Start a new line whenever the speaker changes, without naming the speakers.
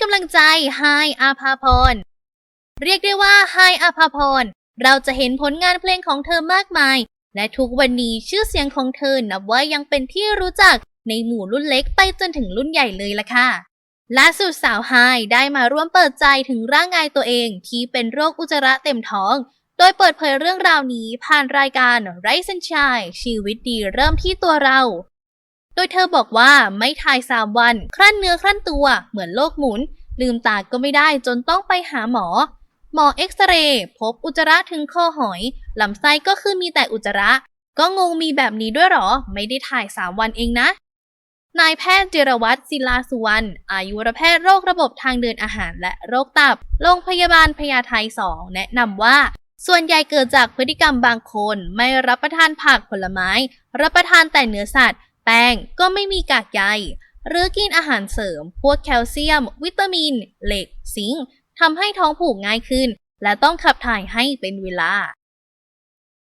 กำลังใจไฮอาภาพร เรียกได้ว่าไฮอาภาพร เราจะเห็นผลงานเพลงของเธอมากมาย และทุกวันนี้ชื่อเสียงของเธอนับว่ายังเป็นที่รู้จักในหมู่รุ่นเล็กไปจนถึงรุ่นใหญ่เลยล่ะค่ะล่าสุดสาวไฮได้มาร่วมเปิดใจถึงร่างกายตัวเองที่เป็นโรคอุจจาระเต็มท้อง โดยเปิดเผยเรื่องราวนี้ผ่านรายการไรซ์ชายชีวิตดีเริ่มที่ตัวเรา โดยเธอบอกว่าไม่ถ่ายสามวัน ครั่นเนื้อครั่นตัว เหมือนโลกหมุน ลืมตาก็ไม่ได้จนต้องไปหาหมอ หมอเอ็กซเรย์พบอุจจาระถึงคอหอยลำไส้ก็คือมีแต่อุจจาระ ก็งงมีแบบนี้ด้วยหรอ ไม่ได้ถ่าย3วันเองนะ นายแพทย์เจรวัตรศิลาสุวรรณอายุรแพทย์โรคระบบทางเดินอาหารและโรคตับโรงพยาบาลพญาไท2แนะนำว่าส่วนใหญ่เกิดจากพฤติกรรมบางคน ไม่รับประทานผักผลไม้ รับประทานแต่เนื้อสัตว์ แป้งก็ไม่มีกากใย หรือกินอาหารเสริม พวกแคลเซียม วิตามิน เหล็ก ซิงค์ทำให้ท้องผูกง่ายขึ้น และต้องขับถ่ายให้เป็นเวลา